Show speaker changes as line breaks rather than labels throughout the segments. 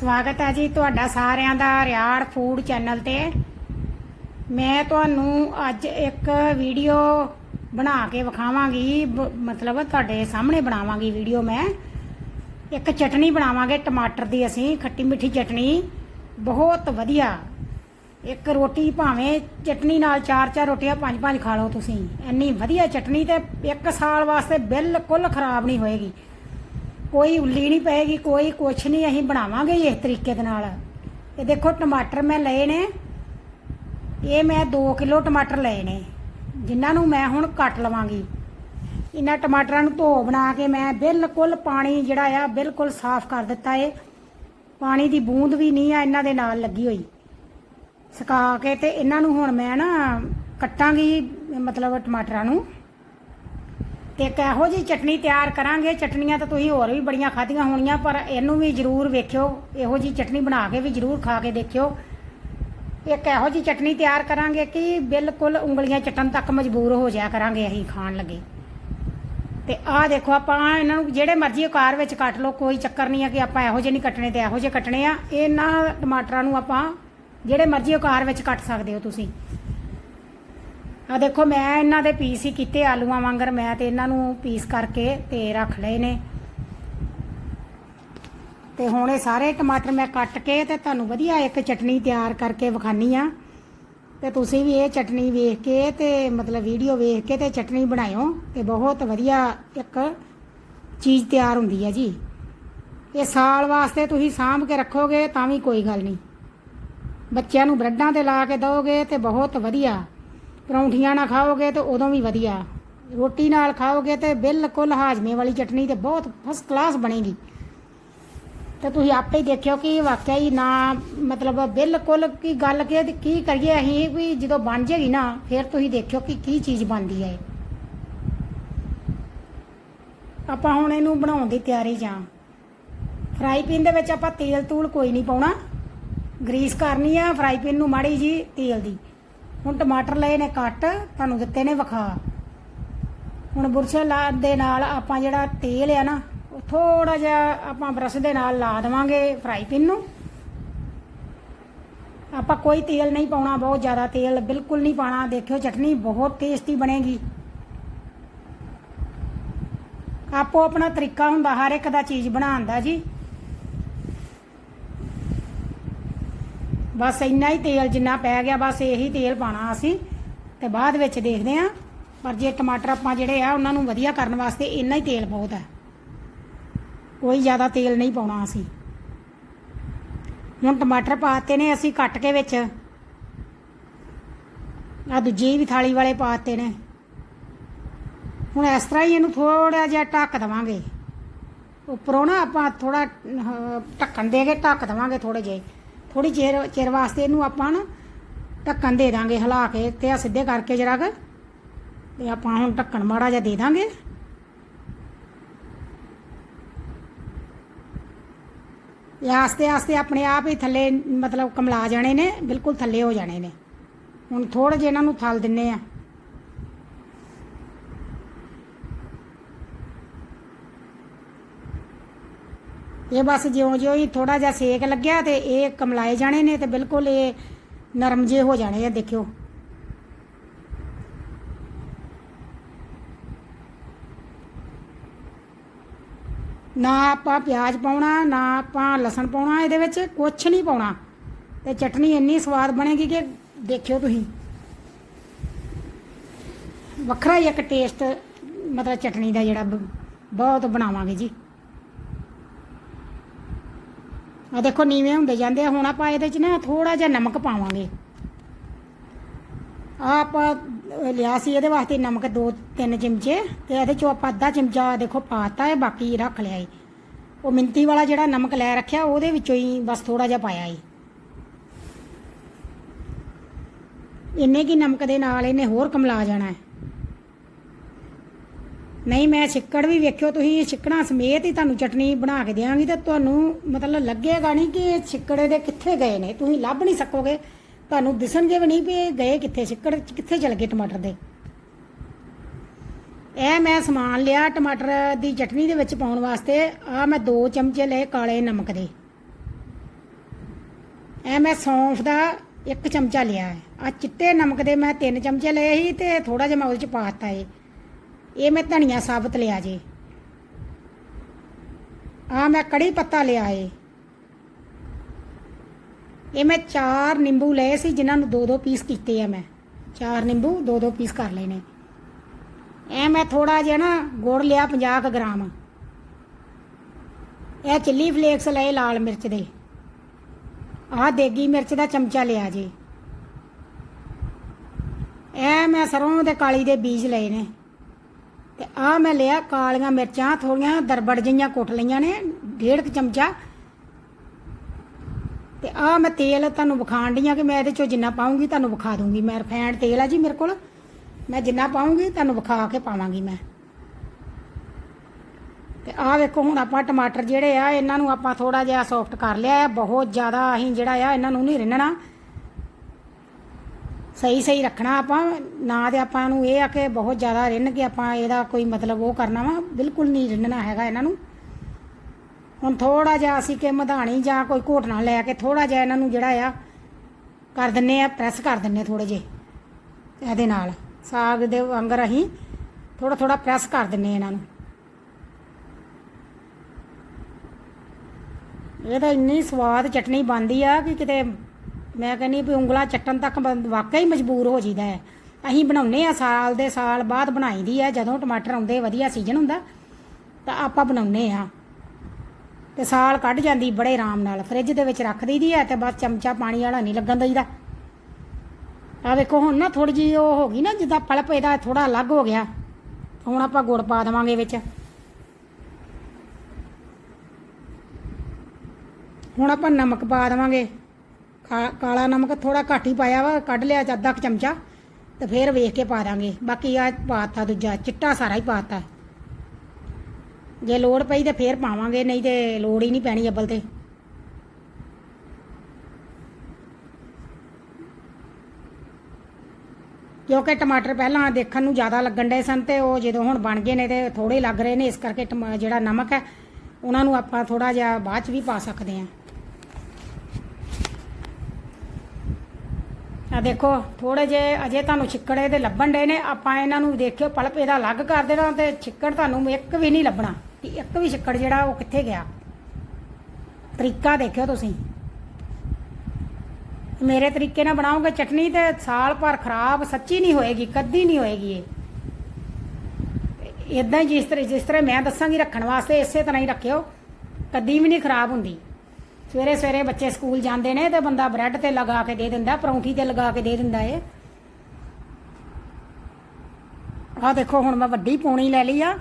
ਸਵਾਗਤ ਹੈ ਜੀ ਤੁਹਾਡਾ ਸਾਰਿਆਂ ਦਾ ਰਿਆੜ ਫੂਡ ਚੈਨਲ ਤੇ। ਮੈਂ ਤੁਹਾਨੂੰ ਅੱਜ ਇੱਕ ਵੀਡੀਓ ਬਣਾ ਕੇ ਵਿਖਾਵਾਂਗੀ, ਬ- ਮਤਲਬ ਤੁਹਾਡੇ ਸਾਹਮਣੇ ਬਣਾਵਾਂਗੀ ਵੀਡੀਓ ਮੈਂ। ਇੱਕ ਚਟਣੀ ਬਣਾਵਾਂਗੇ, ਟਮਾਟਰ ਦੀ ਅਸੀਂ, ਖੱਟੀ ਮਿੱਠੀ ਚਟਨੀ। ਬਹੁਤ ਵਧੀਆ। ਇੱਕ ਰੋਟੀ ਭਾਵੇਂ ਚਟਨੀ ਨਾਲ ਚਾਰ ਚਾਰ ਰੋਟੀਆਂ ਪੰਜ ਪੰਜ ਖਾ ਲਓ ਤੁਸੀਂ। ਇੰਨੀ ਵਧੀਆ ਚਟਨੀ ਤੇ ਇੱਕ ਸਾਲ ਵਾਸਤੇ ਬਿਲਕੁਲ ਖਰਾਬ ਨਹੀਂ ਹੋਏਗੀ। ਕੋਈ ਉੱਲੀ ਨਹੀਂ ਪਏਗੀ, ਕੋਈ ਕੁਛ ਨਹੀਂ, ਅਸੀਂ ਬਣਾਵਾਂਗੇ ਇਸ ਤਰੀਕੇ ਦੇ ਨਾਲ। ਇਹ ਦੇਖੋ, ਟਮਾਟਰ ਮੈਂ ਲਏ ਨੇ। ਇਹ ਮੈਂ 2 ਕਿਲੋ ਟਮਾਟਰ ਲਏ ਨੇ, ਜਿਨ੍ਹਾਂ ਨੂੰ ਮੈਂ ਹੁਣ ਕੱਟ ਲਵਾਂਗੀ। ਇਹਨਾਂ ਟਮਾਟਰਾਂ ਨੂੰ ਧੋ ਬਣਾ ਕੇ ਮੈਂ ਬਿਲਕੁਲ ਪਾਣੀ ਜਿਹੜਾ ਆ, ਬਿਲਕੁਲ ਸਾਫ਼ ਕਰ ਦਿੱਤਾ ਏ। ਪਾਣੀ ਦੀ ਬੂੰਦ ਵੀ ਨਹੀਂ ਆ, ਇਹਨਾਂ ਦੇ ਨਾਲ ਲੱਗੀ ਹੋਈ। ਸੁਕਾ ਕੇ ਤੇ ਇਹਨਾਂ ਨੂੰ ਹੁਣ ਮੈਂ ਨਾ ਕੱਟਾਂਗੀ, ਮਤਲਬ ਟਮਾਟਰਾਂ ਨੂੰ। ਤੇ ਇੱਕ ਇਹੋ ਜੀ ਚਟਨੀ ਤਿਆਰ ਕਰਾਂਗੇ ਚਟਨੀਆਂ ਤਾਂ ਤੁਸੀਂ ਹੋਰ ਵੀ ਬੜੀਆਂ ਖਾਧੀਆਂ ਹੋਣੀਆਂ, ਪਰ ਇਹਨੂੰ ਵੀ ਜ਼ਰੂਰ ਵੇਖਿਓ, ਇਹੋ ਜੀ ਚਟਨੀ ਬਣਾ ਕੇ ਵੀ ਜ਼ਰੂਰ ਖਾ ਕੇ ਦੇਖਿਓ। ਇੱਕ ਇਹੋ ਜੀ ਚਟਨੀ ਤਿਆਰ ਕਰਾਂਗੇ ਕਿ ਬਿਲਕੁਲ ਉਂਗਲੀਆਂ ਚਟਣ ਤੱਕ ਮਜਬੂਰ ਹੋ ਜਾਇਆ ਕਰਾਂਗੇ ਅਸੀਂ ਖਾਣ ਲੱਗੇ। ਤੇ ਆਹ ਦੇਖੋ, ਆਪਾਂ ਇਹਨਾਂ ਨੂੰ ਜਿਹੜੇ ਮਰਜ਼ੀ ਆਕਾਰ ਵਿੱਚ ਕੱਟ ਲਓ, ਕੋਈ ਚੱਕਰ ਨਹੀਂ ਹੈ ਕਿ ਆਪਾਂ ਇਹੋ ਜਿਹੇ ਨਹੀਂ ਕੱਟਣੇ ਤੇ ਇਹੋ ਜਿਹੇ ਕੱਟਣੇ ਆ। ਇਹਨਾਂ ਟਮਾਟਰਾਂ ਨੂੰ ਆਪਾਂ ਜਿਹੜੇ ਮਰਜ਼ੀ ਆਕਾਰ ਵਿੱਚ ਕੱਟ ਸਕਦੇ ਹੋ ਤੁਸੀਂ। ਆ ਦੇਖੋ, ਮੈਂ ਇਹਨਾਂ ਦੇ ਪੀਸ ਹੀ ਕੀਤੇ ਆਲੂਆਂ ਵਾਂਗਰ, ਮੈਂ ਤੇ ਇਹਨਾਂ ਨੂੰ ਪੀਸ ਕਰਕੇ ਤੇ ਰੱਖ ਲਏ ਨੇ। ਤੇ ਹੁਣ ਇਹ ਸਾਰੇ ਟਮਾਟਰ ਮੈਂ ਕੱਟ ਕੇ ਤੇ ਤੁਹਾਨੂੰ ਵਧੀਆ ਇੱਕ ਚਟਨੀ ਤਿਆਰ ਕਰਕੇ ਵਿਖਾਨੀ ਆ। ਤੇ ਤੁਸੀਂ ਵੀ ਇਹ ਚਟਨੀ ਵੇਖ ਕੇ ਤੇ ਮਤਲਬ ਵੀਡੀਓ ਵੇਖ ਕੇ ਤੇ ਚਟਨੀ ਬਣਾਇਓ ਤੇ ਬਹੁਤ ਵਧੀਆ ਇੱਕ ਚੀਜ਼ ਤਿਆਰ ਹੁੰਦੀ ਹੈ ਜੀ। ਇਹ ਸਾਲ ਵਾਸਤੇ ਤੁਸੀਂ ਸਾਂਭ ਕੇ ਰੱਖੋਗੇ ਤਾਂ ਵੀ ਕੋਈ ਗੱਲ ਨਹੀਂ। ਬੱਚਿਆਂ ਨੂੰ ਬ੍ਰੈਡਾਂ ਤੇ ਲਾ ਕੇ ਦਿਓਗੇ ਤੇ ਬਹੁਤ ਵਧੀਆ। ਪਰੌਂਠੀਆਂ ਨਾਲ ਖਾਓਗੇ ਤੇ ਉਦੋਂ ਵੀ ਵਧੀਆ। ਰੋਟੀ ਨਾਲ ਖਾਓਗੇ ਤੇ ਬਿਲਕੁਲ ਹਾਜ਼ਮੇ ਵਾਲੀ ਚਟਨੀ ਤੇ ਬਹੁਤ ਫਸਟ ਕਲਾਸ ਬਣੇਗੀ। ਤੇ ਤੁਸੀਂ ਆਪੇ ਹੀ ਦੇਖਿਓ ਕਿ ਵਾਕਿਆ ਹੀ ਨਾ ਮਤਲਬ ਬਿਲਕੁਲ ਕੀ ਗੱਲ ਕਿ ਕੀ ਕਰੀਏ ਅਸੀਂ ਵੀ ਜਦੋਂ ਬਣ ਜੇਗੀ ਨਾ, ਫਿਰ ਤੁਸੀਂ ਦੇਖਿਓ ਕਿ ਕੀ ਚੀਜ਼ ਬਣਦੀ ਹੈ ਆਪਾਂ ਹੁਣ ਇਹਨੂੰ ਬਣਾਉਣ ਦੀ ਤਿਆਰੀ ਜਾਂ ਫਰਾਈ ਪੈਨ ਦੇ ਵਿੱਚ ਆਪਾਂ ਤੇਲ ਤੂਲ ਕੋਈ ਨਹੀਂ ਪਾਉਣਾ। ਗਰੀਸ ਕਰਨੀ ਆ, ਫਰਾਈ ਪੈਨ ਨੂੰ ਮਾੜੀ ਜੀ ਤੇਲ ਦੀ। ਹੁਣ ਟਮਾਟਰ ਲਏ ਨੇ ਕੱਟ ਤੁਹਾਨੂੰ ਦਿੱਤੇ ਨੇ ਵਿਖਾ। ਹੁਣ ਬੁਰਸ਼ ਲਾ ਦੇ ਨਾਲ ਆਪਾਂ ਜਿਹੜਾ ਤੇਲ ਆ ਨਾ, ਉਹ ਥੋੜਾ ਜਿਹਾ ਆਪਾਂ ਬਰਸ਼ ਦੇ ਨਾਲ ਲਾ ਦੇਵਾਂਗੇ ਫਰਾਈ ਪੈਨ ਨੂੰ। ਆਪਾਂ ਕੋਈ ਤੇਲ ਨਹੀਂ ਪਾਉਣਾ, ਬਹੁਤ ਜ਼ਿਆਦਾ ਤੇਲ ਬਿਲਕੁਲ ਨਹੀਂ ਪਾਣਾ ਦੇਖਿਓ ਚਟਨੀ ਬਹੁਤ ਟੇਸਟੀ ਬਣੇਗੀ। ਆਪੋ ਆਪਣਾ ਤਰੀਕਾ ਹੁੰਦਾ, ਹਰ ਇੱਕ ਦਾ ਚੀਜ਼ ਬਣਾਉਣ ਦਾ ਜੀ। ਬਸ ਇੰਨਾ ਹੀ ਤੇਲ ਜਿੰਨਾ ਪੈ ਗਿਆ, ਬਸ ਇਹੀ ਤੇਲ ਪਾਣਾ ਅਸੀਂ, ਤੇ ਬਾਅਦ ਵਿੱਚ ਦੇਖਦੇ ਆਂ ਪਰ ਜੇ ਟਮਾਟਰ ਆਪਾਂ ਜਿਹੜੇ ਆ, ਉਹਨਾਂ ਨੂੰ ਵਧੀਆ ਕਰਨ ਵਾਸਤੇ ਇੰਨਾ ਹੀ ਤੇਲ ਬਹੁਤ ਹੈ। ਕੋਈ ਜ਼ਿਆਦਾ ਤੇਲ ਨਹੀਂ ਪਾਉਣਾ ਅਸੀਂ। ਹੁਣ ਟਮਾਟਰ ਪਾਤੇ ਨੇ ਅਸੀਂ ਕੱਟ ਕੇ ਵਿੱਚ। ਆ ਦੂਜੀ ਵੀ ਥਾਲੀ ਵਾਲੇ ਪਾਤੇ ਨੇ। ਹੁਣ ਇਸ ਤਰ੍ਹਾਂ ਹੀ ਇਹਨੂੰ ਥੋੜਾ ਜਿਹਾ ਢੱਕ ਦਵਾਂਗੇ। ਉੱਪਰੋਂ ਨਾ ਆਪਾਂ ਥੋੜਾ ਢੱਕਣ ਦੇ ਕੇ ਢੱਕ ਦਵਾਂਗੇ ਥੋੜੇ ਜਿਹੇ। ਥੋੜੀ ਚਿਰ ਚਿਰ ਵਾਸਤੇ ਇਹਨੂੰ ਆਪਾਂ ਨਾ ਢੱਕਣ ਦੇ ਦਾਂਗੇ ਹਿਲਾ ਕੇ ਤੇ ਆ ਸਿੱਧੇ ਕਰਕੇ ਜਰਾ ਕੁ। ਤੇ ਆਪਾਂ ਹੁਣ ਢੱਕਣ ਮਾੜਾ ਜਿਹਾ ਦੇ ਦਾਂਗੇ। ਇਹ ਆਸਤੇ ਆਸਤੇ ਆਪਣੇ ਆਪ ਹੀ ਥੱਲੇ ਮਤਲਬ ਕਮਲਾ ਜਾਣੇ ਨੇ, ਬਿਲਕੁਲ ਥੱਲੇ ਹੋ ਜਾਣੇ ਨੇ। ਹੁਣ ਥੋੜੇ ਜਿਹੇ ਇਹਨਾਂ ਨੂੰ ਥਲ ਦਿੰਨੇ ਆ। ਇਹ ਬਸ ਜਿਉਂ-ਜਿਉਂ ਹੀ ਥੋੜਾ ਜਿਹਾ ਸੇਕ ਲੱਗਿਆ ਤੇ ਇਹ ਕਮਲਾਏ ਜਾਣੇ ਨੇ ਤੇ ਬਿਲਕੁਲ ਇਹ ਨਰਮ ਜੇ ਹੋ ਜਾਣੇ ਆ, ਦੇਖਿਓ। ਨਾ ਆਪਾਂ ਪਿਆਜ਼ ਪਾਉਣਾ, ਨਾ ਆਪਾਂ ਲਸਣ ਪਾਉਣਾ ਇਹਦੇ ਵਿੱਚ ਕੁਝ ਨਹੀਂ ਪਾਉਣਾ। ਤੇ ਚਟਨੀ ਇੰਨੀ ਸਵਾਦ ਬਣੇਗੀ ਕਿ ਦੇਖਿਓ ਤੁਸੀਂ। ਵੱਖਰਾ ਹੀ ਇੱਕ ਟੇਸਟ ਮਤਲਬ ਚਟਨੀ ਦਾ ਜਿਹੜਾ ਬਹੁਤ ਬਣਾਵਾਂਗੇ ਜੀ। ਆ ਦੇਖੋ ਨੀਵੇਂ ਹੁੰਦੇ ਜਾਂਦੇ ਆ, ਹੁਣ ਆਪਾਂ ਇਹਦੇ ਚ ਨਾ ਥੋੜਾ ਜਿਹਾ ਨਮਕ ਪਾਵਾਂਗੇ। ਆ ਆਪਾਂ ਲਿਆ ਸੀ ਇਹਦੇ ਵਾਸਤੇ ਨਮਕ ਦੋ ਤਿੰਨ ਚਮਚੇ ਤੇ ਇਹਦੇ ਚੋਂ ਆਪਾਂ ਅੱਧਾ ਚਮਚਾ ਦੇਖੋ ਪਾਤਾ ਹੈ, ਬਾਕੀ ਰੱਖ ਲਿਆ ਏ। ਉਹ ਮਿੰਤੀ ਵਾਲਾ ਜਿਹੜਾ ਨਮਕ ਲੈ ਰੱਖਿਆ, ਉਹਦੇ ਵਿੱਚੋਂ ਹੀ ਬਸ ਥੋੜਾ ਜਿਹਾ ਪਾਇਆ ਏ। ਇੰਨੇ ਕੀ ਨਮਕ ਦੇ ਨਾਲ ਇਹਨੇ ਹੋਰ ਕਮਲਾ ਜਾਣਾ ਹੈ ਨਹੀਂ, ਮੈਂ ਛਿੱਕੜ ਵੀ ਵੇਖਿਓ, ਤੁਸੀਂ ਛਿੱਕੜਾਂ ਸਮੇਤ ਹੀ ਤੁਹਾਨੂੰ ਚਟਨੀ ਬਣਾ ਕੇ ਦਿਆਂਗੀ ਤੇ ਤੁਹਾਨੂੰ ਮਤਲਬ ਲੱਗੇਗਾ ਨਹੀਂ ਕਿ ਇਹ ਛਿੱਕੜੇ ਦੇ ਕਿੱਥੇ ਗਏ ਨੇ। ਤੁਸੀਂ ਲੱਭ ਨਹੀਂ ਸਕੋਗੇ। ਤੁਹਾਨੂੰ ਦਿਸਣਗੇ ਵੀ ਨਹੀਂ ਵੀ ਇਹ ਗਏ ਕਿੱਥੇ, ਛਿੱਕੜ ਕਿੱਥੇ ਚਲ ਗਏ ਟਮਾਟਰ ਦੇ। ਇਹ ਮੈਂ ਸਮਾਨ ਲਿਆ ਟਮਾਟਰ ਦੀ ਚਟਨੀ ਦੇ ਵਿੱਚ ਪਾਉਣ ਵਾਸਤੇ। ਆ ਮੈਂ 2 ਚਮਚੇ ਲਏ ਕਾਲੇ ਨਮਕ ਦੇ। ਇਹ ਮੈਂ ਸੌਂਫ ਦਾ ਇੱਕ ਚਮਚਾ ਲਿਆ ਹੈ। ਆ ਚਿੱਟੇ ਨਮਕ ਦੇ ਮੈਂ ਤਿੰਨ ਚਮਚੇ ਲਏ ਸੀ ਤੇ ਥੋੜਾ ਜਿਹਾ ਮੈਂ ਉਹਦੇ ਚ ਪਾਤਾ ਏ। ਇਹ ਮੈਂ ਧਨੀਆ ਸਾਬਤ ਲਿਆ ਜੇ। ਆ ਮੈਂ ਕੜੀ ਪੱਤਾ ਲਿਆ ਏ। ਇਹ ਮੈਂ ਚਾਰ ਨਿੰਬੂ ਲਏ ਸੀ, ਜਿਨ੍ਹਾਂ ਨੂੰ ਦੋ ਦੋ ਪੀਸ ਕੀਤੇ ਆ ਮੈਂ। ਚਾਰ ਨਿੰਬੂ ਦੋ ਦੋ ਪੀਸ ਕਰ ਲਏ ਨੇ। ਇਹ ਮੈਂ ਥੋੜਾ ਜਿਹਾ ਨਾ ਗੁੜ ਲਿਆ 50 ਕੁ ਗ੍ਰਾਮ। ਇਹ ਚਿੱਲੀ ਫਲੇਕਸ ਲਏ ਲਾਲ ਮਿਰਚ ਦੇ। ਆਹ ਦੇਗੀ ਮਿਰਚ ਦਾ ਚਮਚਾ ਲਿਆ ਜੀ। ਇਹ ਮੈਂ ਸਰੋਂ ਦੇ ਕਾਲੀ ਦੇ ਬੀਜ ਲਏ ਨੇ। ਤੇ ਆਹ ਮੈਂ ਲਿਆ, ਕਾਲੀਆਂ ਮਿਰਚਾਂ ਥੋੜੀਆਂ ਦਰਬੜ ਜਿਹੀਆਂ ਕੁੱਟ ਲਈਆਂ ਨੇ, ਡੇਢ ਕੁ ਚਮਚਾ। ਤੇ ਆਹ ਮੈਂ ਤੇਲ ਤੁਹਾਨੂੰ ਵਿਖਾਣ ਡੀਆਂ ਕਿ ਮੈਂ ਇਹਦੇ ਚੋਂ ਜਿੰਨਾ ਪਾਉਂਗੀ ਤੁਹਾਨੂੰ ਵਿਖਾ ਦੂੰਗੀ। ਮੈਂ ਰਿਫਾਈਨਡ ਤੇਲ ਆ ਜੀ ਮੇਰੇ ਕੋਲ। ਮੈਂ ਜਿੰਨਾ ਪਾਉਂਗੀ ਤੁਹਾਨੂੰ ਵਿਖਾ ਕੇ ਪਾਵਾਂਗੀ ਮੈਂ। ਤੇ ਆਹ ਵੇਖੋ, ਹੁਣ ਆਪਾਂ ਟਮਾਟਰ ਜਿਹੜੇ ਆ, ਇਹਨਾਂ ਨੂੰ ਆਪਾਂ ਥੋੜਾ ਜਿਹਾ ਸੌਫਟ ਕਰ ਲਿਆ ਆ। ਬਹੁਤ ਜ਼ਿਆਦਾ ਅਸੀਂ ਜਿਹੜਾ ਆ, ਇਹਨਾਂ ਨੂੰ ਨਹੀਂ ਰਿੰਨਣਾ। ਸਹੀ ਸਹੀ ਰੱਖਣਾ ਆਪਾਂ, ਨਾ ਤੇ ਆਪਾਂ ਨੂੰ ਇਹ ਆ ਕਿ ਬਹੁਤ ਜ਼ਿਆਦਾ ਰਿੰਨ ਕੇ ਆਪਾਂ ਇਹਦਾ ਕੋਈ ਮਤਲਬ ਉਹ ਕਰਨਾ ਵਾ, ਬਿਲਕੁਲ ਨਹੀਂ ਰਿੰਨਣਾ ਹੈਗਾ ਇਹਨਾਂ ਨੂੰ। ਹੁਣ ਥੋੜਾ ਜਿਹਾ ਅਸੀਂ ਕਿ ਮਧਾਣੀ ਜਾਂ ਕੋਈ ਘੋਟਣਾ ਲੈ ਕੇ ਥੋੜਾ ਜਿਹਾ ਇਹਨਾਂ ਨੂੰ ਜਿਹੜਾ ਆ, ਕਰ ਦਿੰਨੇ ਆ ਪ੍ਰੈਸ ਕਰ ਦਿੰਨੇ ਥੋੜੇ ਜੇ ਇਹਦੇ ਨਾਲ। ਸਾਗ ਦੇ ਵਾਂਗਰ ਅਸੀਂ ਥੋੜਾ ਥੋੜਾ ਪ੍ਰੈਸ ਕਰ ਦਿੰਨੇ ਇਹਨਾਂ ਨੂੰ। ਇਹ ਤਾਂ ਇੰਨੀ ਸਵਾਦ ਚਟਨੀ ਬਣਦੀ ਆ ਕਿ ਕਿਤੇ ਮੈਂ ਕਹਿੰਨੀ ਵੀ ਉਂਗਲਾ ਚੱਟਣ ਤੱਕ ਬੰਦ- ਵਾਕਈ ਮਜਬੂਰ ਹੋ ਜੀਦਾ ਹੈ। ਅਸੀਂ ਬਣਾਉਨੇ ਆ ਸਾਲ ਦੇ ਸਾਲ ਬਾਅਦ ਬਣਾਈਦੀ ਆ ਜਦੋਂ ਟਮਾਟਰ ਆਉਂਦੇ ਵਧੀਆ ਸੀਜ਼ਨ ਹੁੰਦਾ, ਤਾਂ ਆਪਾਂ ਬਣਾਉਨੇ ਆ ਤੇ ਸਾਲ ਕੱਢ ਜਾਂਦੀ ਬੜੇ ਆਰਾਮ ਨਾਲ, ਫ੍ਰਿਜ ਦੇ ਵਿੱਚ ਰੱਖ ਦਈਦੀ ਆ ਤੇ ਬਸ ਚਮਚਾ ਪਾਣੀ ਵਾਲਾ ਨਹੀਂ ਲੱਗਣ ਦਈਦਾ। ਆ ਵੇਖੋ, ਹੁਣ ਨਾ ਥੋੜੀ ਜੀ ਉਹ ਹੋ ਗਈ ਨਾ, ਜਿੱਦਾਂ ਪਲਪ ਇਹਦਾ ਥੋੜਾ ਅਲੱਗ ਹੋ ਗਿਆ। ਹੁਣ ਆਪਾਂ ਗੁੜ ਪਾ ਦੇਵਾਂਗੇ ਵਿੱਚ। ਹੁਣ ਆਪਾਂ ਨਮਕ ਪਾ ਦੇਵਾਂਗੇ। ਕਾਲਾ ਨਮਕ ਥੋੜਾ ਘੱਟ ਹੀ ਪਾਇਆ ਵਾ, ਕੱਢ ਲਿਆ ਚ ਅੱਧਾ ਕੁ ਚਮਚਾ, ਤੇ ਫਿਰ ਵੇਖ ਕੇ ਪਾ ਦਾਂਗੇ। ਬਾਕੀ ਆ ਪਾਤਾ ਦੂਜਾ, ਚਿੱਟਾ ਸਾਰਾ ਹੀ ਪਾਤਾ। ਜੇ ਲੋੜ ਪਈ ਤੇ ਫਿਰ ਪਾਵਾਂਗੇ, ਨਹੀਂ ਤੇ ਲੋੜ ਹੀ ਨਹੀਂ ਪੈਣੀ ਅੱਬਲ ਤੇ। ਕਿਉਂਕਿ ਟਮਾਟਰ ਪਹਿਲਾਂ ਦੇਖਣ ਨੂੰ ਜ਼ਿਆਦਾ ਲੱਗਣ ਡਏ ਸਨ ਤੇ ਉਹ ਜਦੋਂ ਹੁਣ ਬਣ ਗਏ ਨੇ ਤੇ ਥੋੜੇ ਲੱਗ ਰਹੇ ਨੇ, ਇਸ ਕਰਕੇ ਟਮਾ- ਜਿਹੜਾ ਨਮਕ ਹੈ, ਉਹਨਾਂ ਨੂੰ ਆਪਾਂ ਥੋੜਾ ਜਿਹਾ ਬਾਅਦ ਚ ਵੀ ਪਾ ਸਕਦੇ ਹਾਂ। ਆ ਦੇਖੋ ਥੋੜੇ ਜੇ ਅਜੇ ਤੁਹਾਨੂੰ ਛਿੱਕੜ ਇਹਦੇ ਲੱਭਣ ਡੇ ਨੇ। ਆਪਾਂ ਇਹਨਾਂ ਨੂੰ ਦੇਖਿਓ, ਪਲਪ ਇਹਦਾ ਅਲੱਗ ਕਰ ਦੇਣਾ ਤੇ ਛਿੱਕੜ ਤੁਹਾਨੂੰ ਇੱਕ ਵੀ ਨਹੀਂ ਲੱਭਣਾ। ਕਿ ਇੱਕ ਵੀ ਛਿੱਕੜ ਜਿਹੜਾ ਉਹ ਕਿੱਥੇ ਗਿਆ? ਤਰੀਕਾ ਦੇਖਿਓ ਤੁਸੀਂ। ਮੇਰੇ ਤਰੀਕੇ ਨਾਲ ਬਣਾਓਗੇ ਚਟਨੀ ਤੇ ਸਾਲ ਭਰ ਖਰਾਬ ਸੱਚੀ ਨਹੀਂ ਹੋਏਗੀ, ਕਦੀ ਨਹੀਂ ਹੋਏਗੀ ਇਹ। ਇਦਾਂ ਹੀ ਜਿਸ ਤਰ੍ਹਾਂ ਜਿਸ ਤਰ੍ਹਾਂ ਮੈਂ ਦੱਸਾਂਗੀ ਰੱਖਣ ਵਾਸਤੇ, ਇਸੇ ਤਰ੍ਹਾਂ ਹੀ ਰੱਖਿਓ। ਕਦੀ ਵੀ ਨਹੀਂ ਖਰਾਬ ਹੁੰਦੀ। ਸਵੇਰੇ ਸਵੇਰੇ ਬੱਚੇ ਸਕੂਲ ਜਾਂਦੇ ਨੇ ਤੇ ਬੰਦਾ ਬ੍ਰੈਡ ਤੇ ਲਗਾ ਕੇ ਦੇ ਦਿੰਦਾ, ਪਰੌਂਠੀ ਤੇ ਲਗਾ ਕੇ ਦੇ ਦਿੰਦਾ ਏ ਆਹ ਦੇਖੋ, ਹੁਣ ਮੈਂ ਵੱਡੀ ਪੌਣੀ ਲੈ ਲਈ ਆ।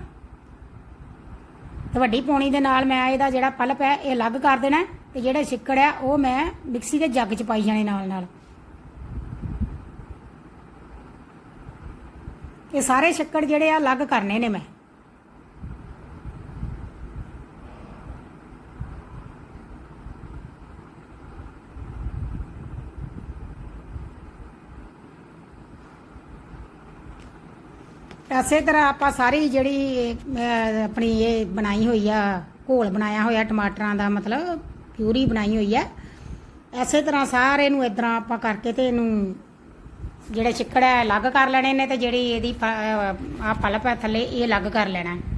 ਤੇ ਵੱਡੀ ਪੌਣੀ ਦੇ ਨਾਲ ਮੈਂ ਇਹਦਾ ਜਿਹੜਾ ਪਲਪ ਹੈ ਇਹ ਅਲੱਗ ਕਰ ਦੇਣਾ ਹੈ ਤੇ ਜਿਹੜੇ ਛਿੱਕੜ ਆ, ਉਹ ਮੈਂ ਮਿਕਸੀ ਦੇ ਜੱਗ 'ਚ ਪਾਈ ਜਾਣੇ ਨਾਲ ਨਾਲ। ਇਹ ਸਾਰੇ ਛਿੱਕੜ ਜਿਹੜੇ ਆ ਅਲੱਗ ਕਰਨੇ ਨੇ ਮੈਂ। ਇਸੇ ਤਰ੍ਹਾਂ ਆਪਾਂ ਸਾਰੀ ਜਿਹੜੀ ਅਹ, ਆਪਣੀ ਇਹ ਬਣਾਈ ਹੋਈ ਆ ਘੋਲ ਬਣਾਇਆ ਹੋਇਆ ਟਮਾਟਰਾਂ ਦਾ ਮਤਲਬ ਪਿਊਰੀ ਬਣਾਈ ਹੋਈ ਆ ਐਸੇ ਤਰ੍ਹਾਂ ਸਾਰੇ ਨੂੰ ਇਦਾਂ ਆਪਾਂ ਕਰਕੇ ਤੇ ਇਹਨੂੰ ਜਿਹੜੇ ਚਿੱਕੜ ਹੈ ਅਲੱਗ ਕਰ ਲੈਣੇ ਨੇ ਤੇ ਜਿਹੜੀ ਇਹਦੀ ਆ ਪਲਪ ਹੈ ਥੱਲੇ ਇਹ ਅਲੱਗ ਕਰ ਲੈਣਾ ਹੈ।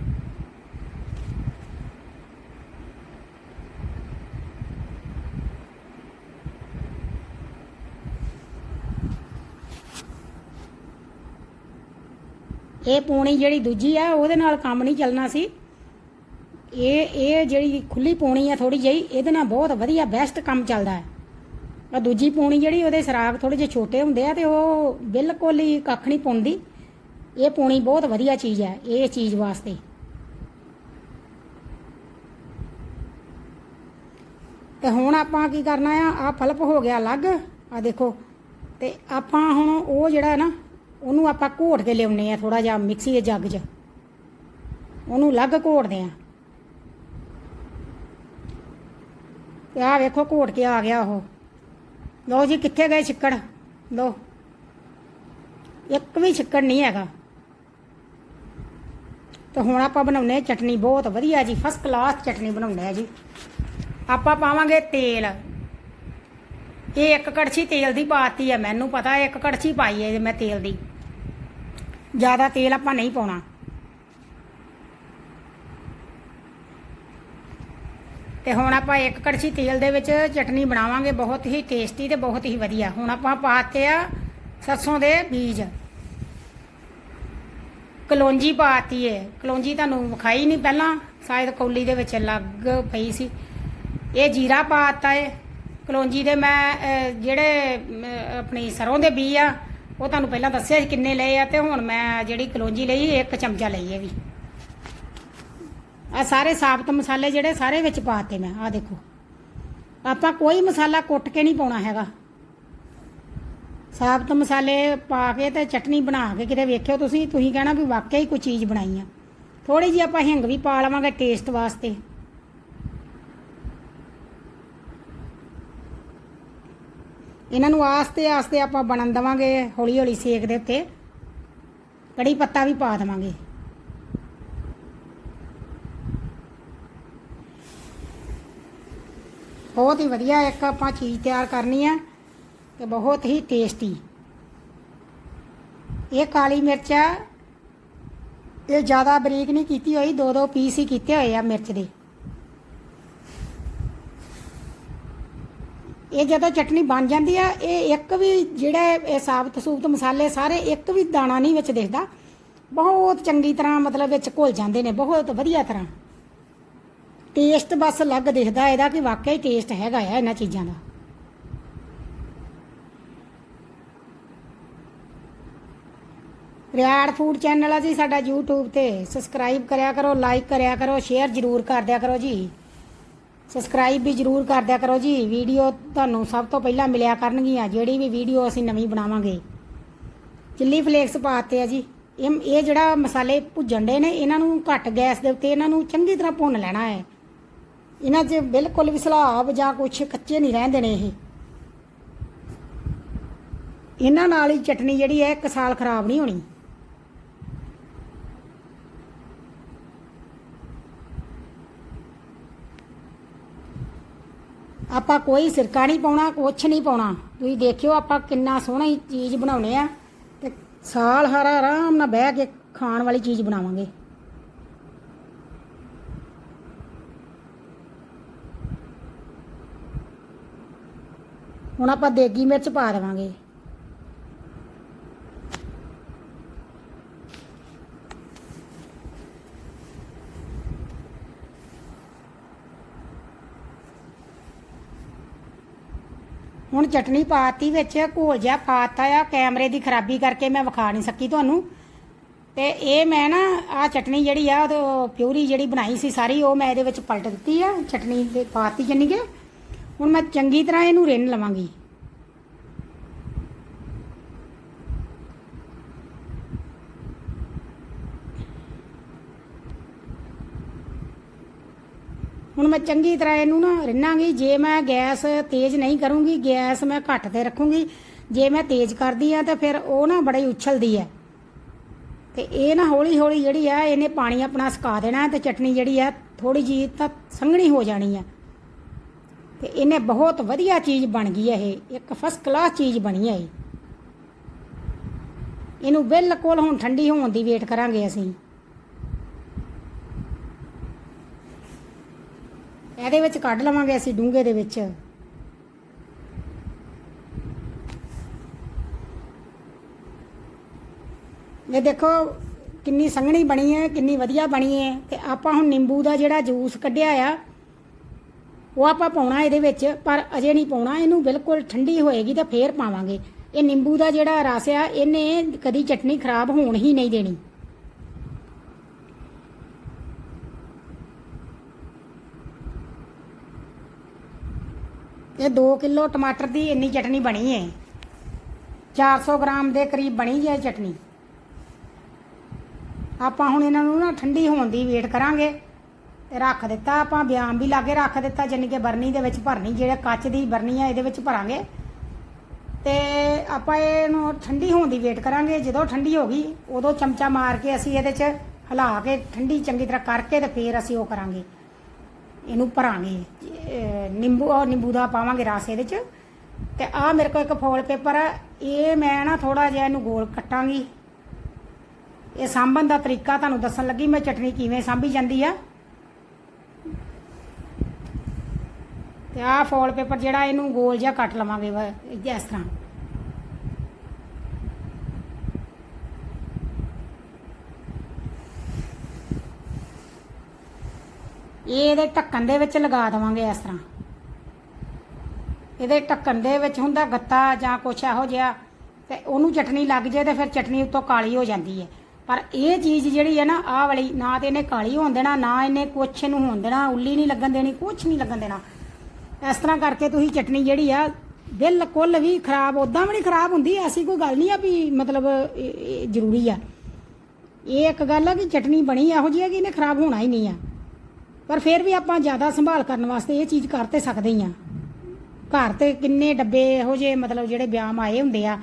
ਇਹ ਪੂਣੀ ਜਿਹੜੀ ਦੂਜੀ ਆ, ਉਹਦੇ ਨਾਲ ਕੰਮ ਨਹੀਂ ਚੱਲਣਾ ਸੀ। ਇਹ ਇਹ ਜਿਹੜੀ ਖੁੱਲੀ ਪੂਣੀ ਆ ਥੋੜੀ ਜਿਹੀ, ਇਹਦੇ ਨਾਲ ਬਹੁਤ ਵਧੀਆ ਬੈਸਟ ਕੰਮ ਚੱਲਦਾ ਹੈ। ਆ ਦੂਜੀ ਪੂਣੀ ਜਿਹੜੀ, ਉਹਦੇ ਸਰਾਗ ਥੋੜੇ ਜਿਹੇ ਛੋਟੇ ਹੁੰਦੇ ਆ ਤੇ ਉਹ ਬਿਲਕੁਲ ਹੀ ਕੱਖ ਨਹੀਂ ਪਾਉਂਦੀ ਇਹ ਪੂਣੀ ਬਹੁਤ ਵਧੀਆ ਚੀਜ਼ ਹੈ, ਇਹ ਚੀਜ਼ ਵਾਸਤੇ। ਤੇ ਹੁਣ ਆਪਾਂ ਕੀ ਕਰਨਾ ਆ ਆ ਫਲਪ ਹੋ ਗਿਆ ਅਲੱਗ। ਆ ਦੇਖੋ, ਤੇ ਆਪਾਂ ਹੁਣ ਉਹ ਜਿਹੜਾ ਨਾ ਉਹਨੂੰ ਆਪਾਂ ਘੋਟ ਕੇ ਲਿਆਉਨੇ ਆ ਥੋੜਾ ਜਿਹਾ ਮਿਕਸੀ ਦੇ ਜੱਗ 'ਚ। ਉਹਨੂੰ ਅਲੱਗ ਘੋਟਦੇ ਆ। ਤੇ ਆ ਵੇਖੋ ਘੋਟ ਕੇ ਆ ਗਿਆ ਉਹ। ਲਓ ਜੀ, ਕਿੱਥੇ ਗਏ ਛਿੱਕੜ? ਲਓ। ਇੱਕ ਵੀ ਛਿੱਕੜ ਨਹੀਂ ਹੈਗਾ। ਤੇ ਹੁਣ ਆਪਾਂ ਬਣਾਉਨੇ ਚਟਨੀ, ਬਹੁਤ ਵਧੀਆ ਜੀ ਫਸਟ ਕਲਾਸ ਚਟਨੀ ਬਣਾਉਨੇ ਆ ਜੀ। ਆਪਾਂ ਪਾਵਾਂਗੇ ਤੇਲ। ਇਹ ਇੱਕ ਕੜਛੀ ਤੇਲ ਦੀ ਪਾਤੀ ਹੈ ਮੈਨੂੰ ਪਤਾ, ਇੱਕ ਕੜਛੀ ਪਾਈ ਹੈ ਮੈਂ ਤੇਲ ਦੀ। ਜ਼ਿਆਦਾ ਤੇਲ ਆਪਾਂ ਨਹੀਂ ਪਾਉਣਾ। ਤੇ ਹੁਣ ਆਪਾਂ ਇੱਕ ਕੜਛੀ ਤੇਲ ਦੇ ਵਿੱਚ ਚਟਨੀ ਬਣਾਵਾਂਗੇ, ਬਹੁਤ ਹੀ ਟੇਸਟੀ ਤੇ ਬਹੁਤ ਹੀ ਵਧੀਆ। ਹੁਣ ਆਪਾਂ ਪਾਤੇ ਆ ਸਰਸੋਂ ਦੇ ਬੀਜ। ਕਲੌਂਜੀ ਪਾਤੀ ਏ। ਕਲੌਂਜੀ ਤੁਹਾਨੂੰ ਵਿਖਾਈ ਨਹੀਂ ਪਹਿਲਾਂ, ਸ਼ਾਇਦ ਕੌਲੀ ਦੇ ਵਿੱਚ ਲੱਗ ਪਈ ਸੀ। ਇਹ ਜੀਰਾ ਪਾਤਾ ਏ। ਕਲੌਂਜੀ ਦੇ ਮੈਂ ਜਿਹੜੇ ਆਪਣੀ ਸਰੋਂ ਦੇ ਬੀ ਆ ਉਹ ਤੁਹਾਨੂੰ ਪਹਿਲਾਂ ਦੱਸਿਆ ਸੀ ਕਿੰਨੇ ਲਏ ਆ ਤੇ ਹੁਣ ਮੈਂ ਜਿਹੜੀ ਕਲੋਂਜੀ ਲਈ ਇੱਕ ਚਮਚਾ ਲਈ ਹੈ ਵੀ। ਆ ਸਾਰੇ ਸਾਬਤ ਮਸਾਲੇ ਜਿਹੜੇ ਸਾਰੇ ਵਿੱਚ ਪਾਤੇ ਮੈਂ ਆ ਦੇਖੋ। ਆਪਾਂ ਕੋਈ ਮਸਾਲਾ ਕੁੱਟ ਕੇ ਨਹੀਂ ਪਾਉਣਾ ਹੈਗਾ। ਸਾਬਤ ਮਸਾਲੇ ਪਾ ਕੇ ਤੇ ਚਟਨੀ ਬਣਾ ਕੇ ਕਿਤੇ ਵੇਖਿਓ ਤੁਸੀਂ ਤੁਸੀਂ ਕਹਿਣਾ ਵੀ ਵਾਕਿਆ ਹੀ ਕੋਈ ਚੀਜ਼ ਬਣਾਈ ਆ। ਥੋੜੀ ਜਿਹੀ ਆਪਾਂ ਹਿੰਗ ਵੀ ਪਾ ਲਵਾਂਗੇ ਟੇਸਟ ਵਾਸਤੇ। ਇਹਨਾਂ ਨੂੰ ਆਸਤੇ ਆਸਤੇ ਆਪਾਂ ਬਣਨ ਦਵਾਂਗੇ ਹੌਲੀ ਹੌਲੀ ਸੇਕ ਦੇ ਉੱਤੇ। ਕੜੀ ਪੱਤਾ ਵੀ ਪਾ ਦੇਵਾਂਗੇ। ਬਹੁਤ ਹੀ ਵਧੀਆ ਇੱਕ ਆਪਾਂ ਚੀਜ਼ ਤਿਆਰ ਕਰਨੀ ਆ ਤੇ ਬਹੁਤ ਹੀ ਟੇਸਟੀ ਇਹ ਕਾਲੀ ਮਿਰਚ ਆ। ਇਹ ਜ਼ਿਆਦਾ ਬਰੀਕ ਨਹੀਂ ਕੀਤੀ ਹੋਈ ਦੋ ਦੋ ਪੀਸ ਹੀ ਕੀਤੇ ਹੋਏ ਆ ਮਿਰਚ ਦੇ। ਇਹ ਜਦੋਂ ਚਟਨੀ ਬਣ ਜਾਂਦੀ ਆ, ਇਹ ਇੱਕ ਵੀ ਜਿਹੜੇ ਇਹ ਸਾਬਤ ਸੂਬਤ ਮਸਾਲੇ ਸਾਰੇ ਇੱਕ ਵੀ ਦਾਣਾ ਨਹੀਂ ਵਿੱਚ ਦਿਖਦਾ। ਬਹੁਤ ਚੰਗੀ ਤਰ੍ਹਾਂ ਮਤਲਬ ਵਿੱਚ ਘੁਲ ਜਾਂਦੇ ਨੇ, ਬਹੁਤ ਵਧੀਆ ਤਰ੍ਹਾਂ। ਟੇਸਟ ਬਸ ਅਲੱਗ ਦਿਖਦਾ, ਇਹਦਾ ਕਿ ਵਾਕਿਆ ਹੀ ਟੇਸਟ ਹੈਗਾ ਆ ਇਹਨਾਂ ਚੀਜ਼ਾਂ ਦਾ। ਰਿਆੜ ਫੂਡ ਚੈਨਲ ਆ ਜੀ, ਸਾਡਾ YouTube ਤੇ ਸਬਸਕ੍ਰਾਈਬ ਕਰਿਆ ਕਰੋ ਲਾਈਕ ਕਰਿਆ ਕਰੋ ਸ਼ੇਅਰ ਜ਼ਰੂਰ ਕਰ ਦਿਆ ਕਰੋ ਜੀ। ਸਬਸਕ੍ਰਾਈਬ ਵੀ ਜ਼ਰੂਰ ਕਰ ਦਿਆ ਕਰੋ ਜੀ। ਵੀਡੀਓ ਤੁਹਾਨੂੰ ਸਭ ਤੋਂ ਪਹਿਲਾਂ ਮਿਲਿਆ ਕਰਨਗੀਆਂ, ਜਿਹੜੀ ਵੀ ਵੀਡੀਓ ਅਸੀਂ ਨਵੀਂ ਬਣਾਵਾਂਗੇ। ਚਿੱਲੀ ਫਲੇਕਸ ਪਾਤੇ ਆ ਜੀ। ਇਹ ਇਹ ਜਿਹੜਾ ਮਸਾਲੇ ਭੁੱਜਣ ਦੇ ਨੇ, ਇਹਨਾਂ ਨੂੰ ਘੱਟ ਗੈਸ ਦੇ ਉੱਤੇ ਇਹਨਾਂ ਨੂੰ ਚੰਗੀ ਤਰ੍ਹਾਂ ਭੁੰਨ ਲੈਣਾ ਹੈ। ਇਹਨਾਂ 'ਚ ਬਿਲਕੁਲ ਵੀ ਸਲਾਬ ਜਾਂ ਕੁਝ ਕੱਚੇ ਨਹੀਂ ਰਹਿਣ ਦੇਣੇ ਇਹ। ਇਹਨਾਂ ਨਾਲ ਹੀ ਚਟਨੀ ਜਿਹੜੀ ਹੈ, ਇੱਕ ਸਾਲ ਖਰਾਬ ਨਹੀਂ ਹੋਣੀ। ਆਪਾਂ ਕੋਈ ਸਿਰਕਾ ਨਹੀਂ ਪਾਉਣਾ, ਕੁਛ ਨਹੀਂ ਪਾਉਣਾ। ਤੁਸੀਂ ਦੇਖਿਓ ਆਪਾਂ ਕਿੰਨਾ ਸੋਹਣੀ ਚੀਜ਼ ਬਣਾਉਣੇ ਆ ਤੇ ਸਾਲ ਹਾਰਾ ਆਰਾਮ ਨਾਲ ਬਹਿ ਕੇ ਖਾਣ ਵਾਲੀ ਚੀਜ਼ ਬਣਾਵਾਂਗੇ। ਹੁਣ ਆਪਾਂ ਦੇਗੀ ਮਿਰਚ ਪਾ ਦੇਵਾਂਗੇ। ਹੁਣ ਚਟਨੀ ਪਾਤੀ ਵਿੱਚ, ਘੋਲ ਜਿਹਾ ਪਾਤਾ ਆ, ਕੈਮਰੇ ਦੀ ਖਰਾਬੀ ਕਰਕੇ ਮੈਂ ਵਿਖਾ ਨਹੀਂ ਸਕੀ ਤੁਹਾਨੂੰ। ਤੇ ਇਹ ਮੈਂ ਨਾ ਆ ਚਟਨੀ ਜਿਹੜੀ ਆ, ਉਹ ਪਿਊਰੀ ਜਿਹੜੀ ਬਣਾਈ ਸੀ ਸਾਰੀ, ਉਹ ਮੈਂ ਇਹਦੇ ਵਿੱਚ ਪਲਟ ਦਿੱਤੀ ਆ, ਚਟਨੀ ਦੇ ਪਾਤੀ ਜੰਨੀ ਕਿ। ਹੁਣ ਮੈਂ ਚੰਗੀ ਤਰ੍ਹਾਂ ਇਹਨੂੰ ਰਿੰਨ ਲਵਾਂਗੀ ਹੁਣ ਮੈਂ ਚੰਗੀ ਤਰ੍ਹਾਂ ਇਹਨੂੰ ਨਾ ਰਿੰਨਾਂਗੀ। ਜੇ ਮੈਂ ਗੈਸ ਤੇਜ਼ ਨਹੀਂ ਕਰੂੰਗੀ, ਗੈਸ ਮੈਂ ਘੱਟ ਤੇ ਰੱਖੂੰਗੀ। ਜੇ ਮੈਂ ਤੇਜ਼ ਕਰਦੀ ਆ ਤਾਂ ਫਿਰ ਉਹ ਨਾ ਬੜੀ ਉਛਲਦੀ ਹੈ ਤੇ ਇਹ ਨਾ ਹੌਲੀ ਹੌਲੀ ਜਿਹੜੀ ਆ, ਇਹਨੇ ਪਾਣੀ ਆਪਣਾ ਸੁਕਾ ਦੇਣਾ ਹੈ ਤੇ ਚਟਨੀ ਜਿਹੜੀ ਆ ਥੋੜੀ ਜੀ ਤਾਂ ਸੰਘਣੀ ਹੋ ਜਾਣੀ ਆ। ਤੇ ਇਹਨੇ ਬਹੁਤ ਵਧੀਆ ਚੀਜ਼ ਬਣ ਗਈ ਹੈ ਇਹ। ਇੱਕ ਫਸਟ ਕਲਾਸ ਚੀਜ਼ ਬਣੀ ਹੈ ਇਹ। ਇਹਨੂੰ ਬਿਲਕੁਲ ਹੁਣ ਠੰਡੀ ਹੋਣ ਦੀ ਵੇਟ ਕਰਾਂਗੇ ਅਸੀਂ। ਇਹਦੇ ਵਿੱਚ ਕੱਢ ਲਵਾਂਗੇ ਅਸੀਂ ਡੂੰਘੇ ਦੇ ਵਿੱਚ। ਇਹ ਦੇਖੋ ਕਿੰਨੀ ਸੰਘਣੀ ਬਣੀ ਹੈ, ਕਿੰਨੀ ਵਧੀਆ ਬਣੀ ਹੈ ਤੇ ਆਪਾਂ ਹੁਣ ਨਿੰਬੂ ਦਾ ਜਿਹੜਾ ਜੂਸ ਕੱਢਿਆ ਆ, ਉਹ ਆਪਾਂ ਪਾਉਣਾ ਇਹਦੇ ਵਿੱਚ, ਪਰ ਅਜੇ ਨਹੀਂ ਪਾਉਣਾ, ਇਹਨੂੰ ਬਿਲਕੁਲ ਠੰਡੀ ਹੋਏਗੀ ਤਾਂ ਫੇਰ ਪਾਵਾਂਗੇ। ਇਹ ਨਿੰਬੂ ਦਾ ਜਿਹੜਾ ਰਸ ਆ, ਇਹਨੇ ਕਦੀ ਚਟਨੀ ਖਰਾਬ ਹੋਣ ਹੀ ਨਹੀਂ ਦੇਣੀ। ਇਹ 2 ਕਿਲੋ ਟਮਾਟਰ ਦੀ ਇੰਨੀ ਚਟਨੀ ਬਣੀ ਹੈ 400 ਗ੍ਰਾਮ ਦੇ ਕਰੀਬ ਬਣੀ ਹੈ ਚਟਨੀ ਆਪਾਂ ਹੁਣ ਇਹਨਾਂ ਨੂੰ ਨਾ ਠੰਡੀ ਹੋਣ ਦੀ ਵੇਟ ਕਰਾਂਗੇ। ਤੇ ਰੱਖ ਦਿੱਤਾ ਆਪਾਂ, ਬਿਆਮ ਵੀ ਲਾਗੇ ਰੱਖ ਦਿੱਤਾ ਜਾਨੀ ਕਿ ਬਰਨੀ ਦੇ ਵਿੱਚ ਭਰਨੀ, ਜਿਹੜੇ ਕੱਚ ਦੀ ਬਰਨੀ ਹੈ ਇਹਦੇ ਵਿੱਚ ਭਰਾਂਗੇ। ਤੇ ਆਪਾਂ ਇਹਨੂੰ ਠੰਡੀ ਹੋਣ ਦੀ ਵੇਟ ਕਰਾਂਗੇ। ਜਦੋਂ ਠੰਡੀ ਹੋ ਗਈ, ਉਦੋਂ ਚਮਚਾ ਮਾਰ ਕੇ ਅਸੀਂ ਇਹਦੇ 'ਚ ਹਿਲਾ ਕੇ ਠੰਡੀ ਚੰਗੀ ਤਰ੍ਹਾਂ ਕਰਕੇ ਤੇ ਫੇਰ ਅਸੀਂ ਉਹ ਕਰਾਂਗੇ। ਇਹਨੂੰ ਭਰਾਂਗੇ। ਨਿੰਬੂ ਉਹ ਨਿੰਬੂ ਦਾ ਪਾਵਾਂਗੇ ਰਸ ਇਹਦੇ 'ਚ। ਤੇ ਆ ਮੇਰੇ ਕੋਲ ਇੱਕ ਫੋਲ ਪੇਪਰ ਆ। ਇਹ ਮੈਂ ਨਾ ਥੋੜਾ ਜਿਹਾ ਇਹਨੂੰ ਗੋਲ ਕੱਟਾਂਗੀ। ਇਹ ਸਾਂਭਣ ਦਾ ਤਰੀਕਾ ਤੁਹਾਨੂੰ ਦੱਸਣ ਲੱਗੀ ਮੈਂ ਚਟਨੀ ਕਿਵੇਂ ਸਾਂਭੀ ਜਾਂਦੀ ਆ। ਤੇ ਆਹ ਫੋਲ ਪੇਪਰ ਜਿਹੜਾ ਇਹਨੂੰ ਗੋਲ ਜਿਹਾ ਕੱਟ ਲਵਾਂਗੇ ਇਸ ਤਰ੍ਹਾਂ। ਇਹ ਇਹਦੇ ਢੱਕਣ ਦੇ ਵਿੱਚ ਲਗਾ ਦੇਵਾਂਗੇ ਇਸ ਤਰ੍ਹਾਂ। ਇਹਦੇ ਢੱਕਣ ਦੇ ਵਿੱਚ ਹੁੰਦਾ ਗੱਤਾ ਜਾਂ ਕੁਛ ਇਹੋ ਜਿਹਾ ਤੇ ਉਹਨੂੰ ਚਟਨੀ ਲੱਗ ਜੇ ਤੇ ਫਿਰ ਚਟਨੀ ਉੱਤੋਂ ਕਾਲੀ ਹੋ ਜਾਂਦੀ ਹੈ। ਪਰ ਇਹ ਚੀਜ਼ ਜਿਹੜੀ ਹੈ ਨਾ, ਆਹ ਵਾਲੀ, ਨਾ ਤੇ ਇਹਨੇ ਕਾਲੀ ਹੋਣ ਦੇਣਾ, ਨਾ ਇਹਨੇ ਕੁਛ ਨੂੰ ਹੋਣ ਦੇਣਾ, ਉੱਲੀ ਨਹੀਂ ਲੱਗਣ ਦੇਣੀ, ਕੁਛ ਨਹੀਂ ਲੱਗਣ ਦੇਣਾ। ਇਸ ਤਰ੍ਹਾਂ ਕਰਕੇ ਤੁਸੀਂ ਚਟਨੀ ਜਿਹੜੀ ਆ, ਬਿਲਕੁਲ ਵੀ ਖਰਾਬ ਉਦਾਂ ਵੀ ਨਹੀਂ ਖਰਾਬ ਹੁੰਦੀ, ਐਸੀ ਕੋਈ ਗੱਲ ਨਹੀਂ ਆ ਵੀ ਮਤਲਬ ਜ਼ਰੂਰੀ ਆ। ਇਹ ਇੱਕ ਗੱਲ ਆ ਕਿ ਚਟਨੀ ਬਣੀ ਇਹੋ ਜਿਹੀ ਆ ਕਿ ਇਹਨੇ ਖਰਾਬ ਹੋਣਾ ਹੀ ਨਹੀਂ ਆ। ਪਰ ਫਿਰ ਵੀ ਆਪਾਂ ਜ਼ਿਆਦਾ ਸੰਭਾਲ ਕਰਨ ਵਾਸਤੇ ਇਹ ਚੀਜ਼ ਕਰ ਤੇ ਸਕਦੇ ਹੀ ਆ। ਘਰ ਤੇ ਕਿੰਨੇ ਡੱਬੇ ਇਹੋ ਜਿਹੇ ਮਤਲਬ ਜਿਹੜੇ ਵਿਆਮ ਆਏ ਹੁੰਦੇ ਆ,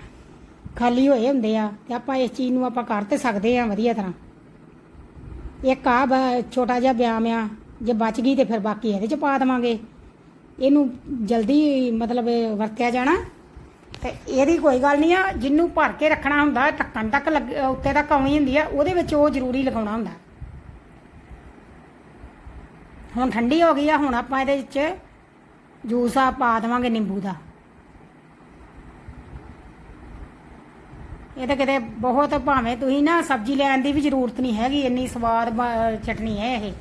ਖਾਲੀ ਹੋਏ ਹੁੰਦੇ ਆ ਤੇ ਆਪਾਂ ਇਸ ਚੀਜ਼ ਨੂੰ ਆਪਾਂ ਕਰ ਤੇ ਸਕਦੇ ਆ ਵਧੀਆ ਤਰ੍ਹਾਂ। ਇੱਕ ਆ ਛੋਟਾ ਜਿਹਾ ਵਿਆਮ ਆ, ਜੇ ਬਚ ਗਈ ਤੇ ਫਿਰ ਬਾਕੀ ਇਹਦੇ ਚ ਪਾ ਦੇਵਾਂਗੇ। ਇਹਨੂੰ ਜਲਦੀ ਮਤਲਬ ਵਰਤਿਆ ਜਾਣਾ ਤੇ ਇਹਦੀ ਕੋਈ ਗੱਲ ਨਹੀਂ ਆ ਜਿੰਨੂੰ ਭਰ ਕੇ ਰੱਖਣਾ ਹੁੰਦਾ ਢੱਕਣ ਤੱਕ ਲੱਗ, ਉੱਤੇ ਤੱਕ ਆਉਣੀ ਹੁੰਦੀ ਆ, ਉਹਦੇ ਵਿੱਚ ਉਹ ਜ਼ਰੂਰੀ ਲਗਾਉਣਾ ਹੁੰਦਾ। ਹੁਣ ਠੰਡੀ ਹੋ ਗਈ ਆ, ਹੁਣ ਆਪਾਂ ਇਹਦੇ ਵਿੱਚ ਜੂਸ ਆ ਪਾ ਦੇਵਾਂਗੇ ਨਿੰਬੂ ਦਾ। ਇਹ ਤਾਂ ਕਿਤੇ ਬਹੁਤ ਭਾਵੇਂ ਤੁਸੀਂ ਨਾ ਸਬਜ਼ੀ ਲੈਣ ਦੀ ਵੀ ਜ਼ਰੂਰਤ ਨਹੀਂ ਹੈਗੀ, ਇੰਨੀ ਸਵਾਦ ਬ- ਚਟਨੀ ਹੈ ਇਹ।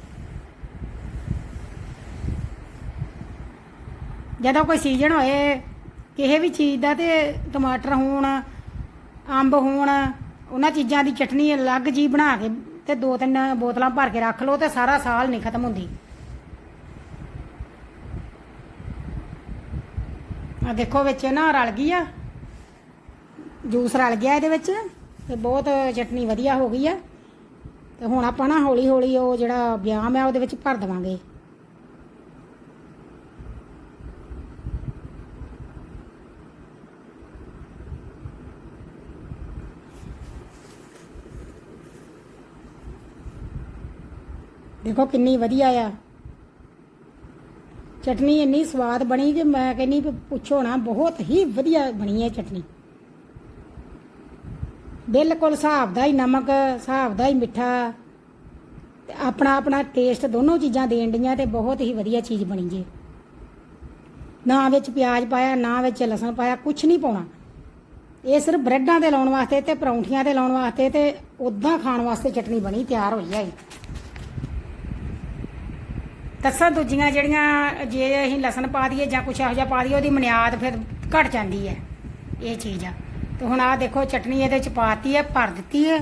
ਜਦੋਂ ਕੋਈ ਸੀਜ਼ਨ ਹੋਏ, ਕਿਸੇ ਵੀ ਚੀਜ਼ ਦਾ ਤੇ ਟਮਾਟਰ ਹੋਣ, ਅੰਬ ਹੋਣ, ਉਹਨਾਂ ਚੀਜ਼ਾਂ ਦੀ ਚਟਨੀ ਅਲੱਗ ਜੀ ਬਣਾ ਕੇ ਤੇ ਦੋ ਤਿੰਨ ਬੋਤਲਾਂ ਭਰ ਕੇ ਰੱਖ ਲਓ ਤੇ ਸਾਰਾ ਸਾਲ ਨਹੀਂ ਖਤਮ ਹੁੰਦੀ। ਆ ਦੇਖੋ ਵਿੱਚ ਨਾ ਰਲ ਗਈ ਆ। ਜੂਸ ਰਲ ਗਿਆ ਇਹਦੇ ਵਿੱਚ ਤੇ ਬਹੁਤ ਚਟਨੀ ਵਧੀਆ ਹੋ ਗਈ ਆ। ਤੇ ਹੁਣ ਆਪਾਂ ਨਾ ਹੌਲੀ ਹੌਲੀ ਉਹ ਜਿਹੜਾ ਵਿਆਮ ਆ ਉਹਦੇ ਵਿੱਚ ਭਰ ਦੇਵਾਂਗੇ। ਦੇਖੋ ਕਿੰਨੀ ਵਧੀਆ ਆ। ਚਟਨੀ ਇੰਨੀ ਸਵਾਦ ਬਣੀ ਕਿ ਮੈਂ ਕਹਿੰਨੀ ਵੀ ਪੁੱਛੋ ਨਾ, ਬਹੁਤ ਹੀ ਵਧੀਆ ਬਣੀ ਹੈ ਚਟਨੀ। ਬਿਲਕੁਲ ਹਿਸਾਬ ਦਾ ਹੀ ਨਮਕ, ਹਿਸਾਬ ਦਾ ਹੀ ਮਿੱਠਾ, ਤੇ ਆਪਣਾ ਆਪਣਾ ਟੇਸਟ ਦੋਨੋਂ ਚੀਜ਼ਾਂ ਦੇਣ ਡੀਆਂ ਤੇ ਬਹੁਤ ਹੀ ਵਧੀਆ ਚੀਜ਼ ਬਣੀ ਜੇ। ਨਾ ਵਿੱਚ ਪਿਆਜ਼ ਪਾਇਆ, ਨਾ ਵਿੱਚ ਲਸਣ ਪਾਇਆ ਕੁਝ ਨਹੀਂ ਪਾਉਣਾ। ਇਹ ਸਿਰਫ ਬ੍ਰੈਡਾਂ ਤੇ ਲਾਉਣ ਵਾਸਤੇ ਤੇ ਪਰੌਂਠੀਆਂ ਤੇ ਲਾਉਣ ਵਾਸਤੇ ਤੇ ਉਦਾਂ ਖਾਣ ਵਾਸਤੇ ਚਟਨੀ ਬਣੀ, ਤਿਆਰ ਹੋਈ ਹੈ ਦੱਸਾਂ ਦੂਜੀਆਂ ਜਿਹੜੀਆਂ ਜੇ ਅਸੀਂ ਲਸਣ ਪਾ ਦਈਏ ਜਾਂ ਕੁਛ ਇਹੋ ਜਿਹਾ ਪਾ ਦਈਏ, ਉਹਦੀ ਮਨਿਆਦ ਫਿਰ ਘਟ ਜਾਂਦੀ ਹੈ, ਇਹ ਚੀਜ਼ ਆ। ਤੇ ਹੁਣ ਆਹ ਦੇਖੋ, ਚਟਨੀ ਇਹਦੇ ਚ ਪਾਤੀ ਹੈ, ਭਰ ਦਿੱਤੀ ਹੈ।